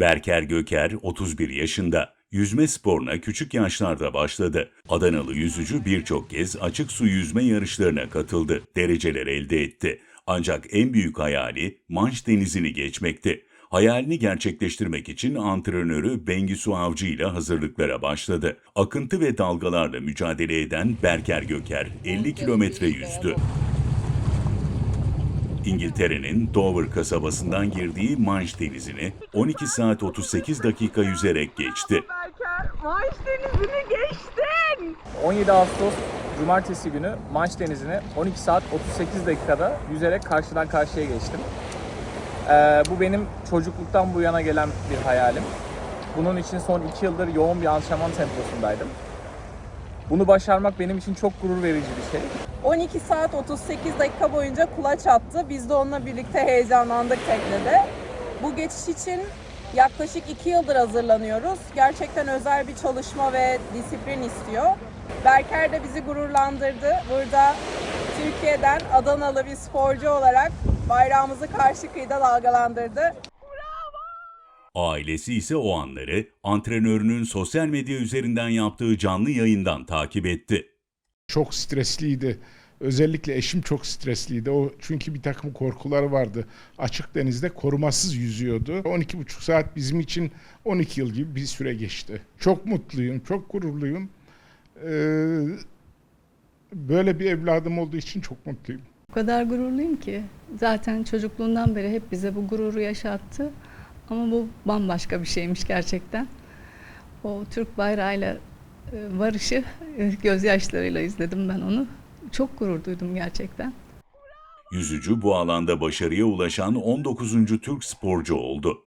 Berker Göker 31 yaşında. Yüzme sporuna küçük yaşlarda başladı. Adanalı yüzücü birçok kez açık su yüzme yarışlarına katıldı. Dereceler elde etti. Ancak en büyük hayali Manş Denizi'ni geçmekti. Hayalini gerçekleştirmek için antrenörü Bengisu Avcı ile hazırlıklara başladı. Akıntı ve dalgalarla mücadele eden Berker Göker 50 kilometre yüzdü. İngiltere'nin Dover kasabasından girdiği Manş Denizi'ni 12 saat 38 dakika yüzerek geçti. Berker, Manş Denizi'ni geçtin. 17 Ağustos Cumartesi günü Manş Denizi'ne 12 saat 38 dakikada yüzerek karşıdan karşıya geçtim. Ee, bu benim çocukluktan bu yana gelen bir hayalim. Bunun için son 2 yıldır yoğun bir antrenman temposundaydım. Bunu başarmak benim için çok gurur verici bir şey. 12 saat 38 dakika boyunca kulaç attı. Biz de onunla birlikte heyecanlandık teknede. Bu geçiş için yaklaşık 2 yıldır hazırlanıyoruz. Gerçekten özel bir çalışma ve disiplin istiyor. Berker de bizi gururlandırdı. Burada Türkiye'den Adanalı bir sporcu olarak bayrağımızı karşı kıyıda dalgalandırdı. Ailesi ise o anları antrenörünün sosyal medya üzerinden yaptığı canlı yayından takip etti. Çok stresliydi. Özellikle eşim çok stresliydi. O çünkü bir takım korkuları vardı. Açık denizde korumasız yüzüyordu. 12,5 saat bizim için 12 yıl gibi bir süre geçti. Çok mutluyum, çok gururluyum. Ee, böyle bir evladım olduğu için çok mutluyum. O kadar gururluyum ki. Zaten çocukluğundan beri hep bize bu gururu yaşattı. Ama bu bambaşka bir şeymiş gerçekten. O Türk bayrağıyla e, varışı e, gözyaşlarıyla izledim ben onu. Çok gurur duydum gerçekten. Yüzücü bu alanda başarıya ulaşan 19. Türk sporcu oldu.